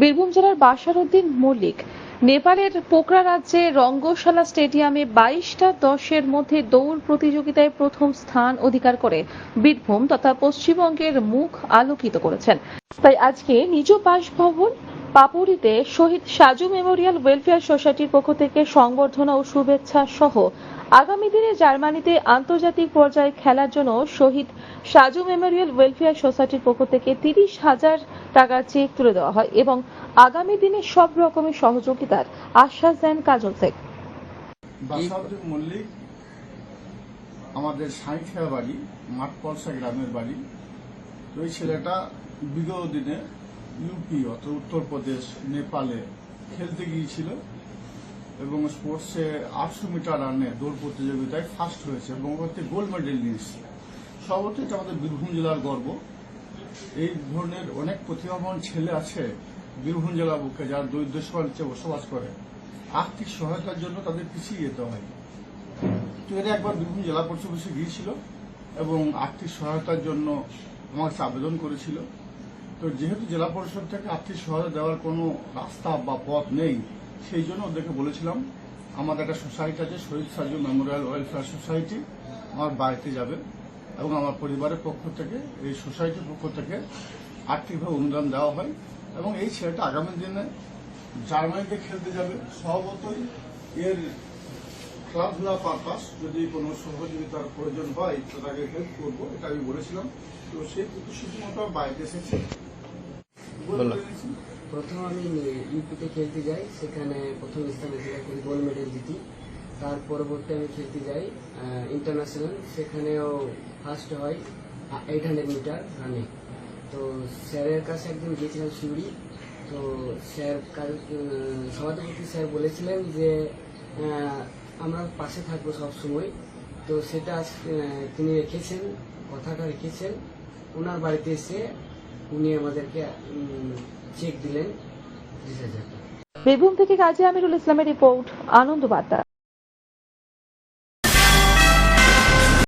বীরভূম জেলার বাসারউদ্দিন মল্লিক, নেপালের পোকরা রাজ্যে রঙ্গশালা স্টেডিয়ামে বাইশটা দশের মধ্যে দৌড় প্রতিযোগিতায় প্রথম স্থান অধিকার করে বীরভূম তথা পশ্চিমবঙ্গের মুখ আলোকিত করেছেন। তাই আজকে নিজ বাসভবন পাপুরিতে শহীদ সাজু মেমোরিয়াল ওয়েলফেয়ার সোসাইটির পক্ষ থেকে সংবর্ধনা ও শুভেচ্ছা সহ আগামী দিনে জার্মানিতে আন্তর্জাতিক পর্যায়ে খেলার জন্য শহীদ সাজু মেমোরিয়াল ওয়েলফেয়ার সোসাইটির পক্ষ থেকে তিরিশ হাজার টাকার চেক তুলে দেওয়া হয় এবং আগামী দিনে সব রকমের সহযোগিতার আশ্বাস দেন কাজল শেখ। মল্লিক, আমাদের সাঁইথিয়া বাড়ি, মাঠপলসা গ্রামের বাড়ি, তো ছেলেটা বিগত দিনে ইউপি অর্থাৎ উত্তরপ্রদেশ, নেপালে খেলতে গিয়েছিল এবং স্পোর্টসে আটশো মিটার রানে দৌড় প্রতিযোগিতায় ফার্স্ট হয়েছে এবং ওতে গোল্ড মেডেল নিয়েছে সর্বত এটা আমাদের বীরভূম জেলার গর্ব। এই ধরনের অনেক প্রতিভাবান ছেলে আছে বীরভূম জেলা বুকে যারা দরিদ্র নিচে বসবাস করে। আর্থিক সহায়তার জন্য তাদের পিছিয়ে যেতে হয়। তো এরা একবার বীরভূম জেলা পরিষদ গিয়েছিল এবং আর্থিক সহায়তার জন্য আমার কাছে আবেদন করেছিল। তো যেহেতু জেলা পরিষদ থেকে আর্থিক সহায়তা দেওয়ার কোনো রাস্তা বা পথ নেই, সেই জন্য ওদেরকে বলেছিলাম, আমাদের একটা সোসাইটি আছে, Shahid Saju memorial welfare society, আমার বাড়িতে যাবে এবং আমার পরিবারের পক্ষ থেকে, এই সোসাইটির পক্ষ থেকে আর্থিকভাবে অনুদান দেওয়া হয় এবং এই ছেলেটা আগামী দিনে জার্মানিতে খেলতে যাবে স্বভাবতই এর খেলাধুলা পারপাস যদি কোনো সহযোগিতার প্রয়োজন হয়, তো তাকে হেল্প করব, এটা আমি বলেছিলাম তো সেই প্রতিশ্রুতি মতো বাড়িতে এসেছে। প্রথম আমি ইউপিতে খেলতে যাই, সেখানে প্রথম স্থান অধিকার করি গোল্ড মেডেল জিতি। তার পরবর্তী আমি খেলতে যাই ইন্টারন্যাশনাল সেখানেও ফার্স্ট হয় এইট হান্ড্রেড মিটার রানে তো স্যারের কাছে একদিন গিয়েছিলাম সিউড়ি, তো স্যার সভাপতি স্যার বলেছিলেন যে আমরা পাশে থাকব সবসময় তো সেটা তিনি রেখেছেন, কথাটা রেখেছেন। ওনার বাড়িতে এসে উনি আমাদেরকে চেক দিলেন। বিশ হাজার বীরভূম থেকে কাজী আমিরুল ইসলামের রিপোর্ট আনন্দ বার্তা।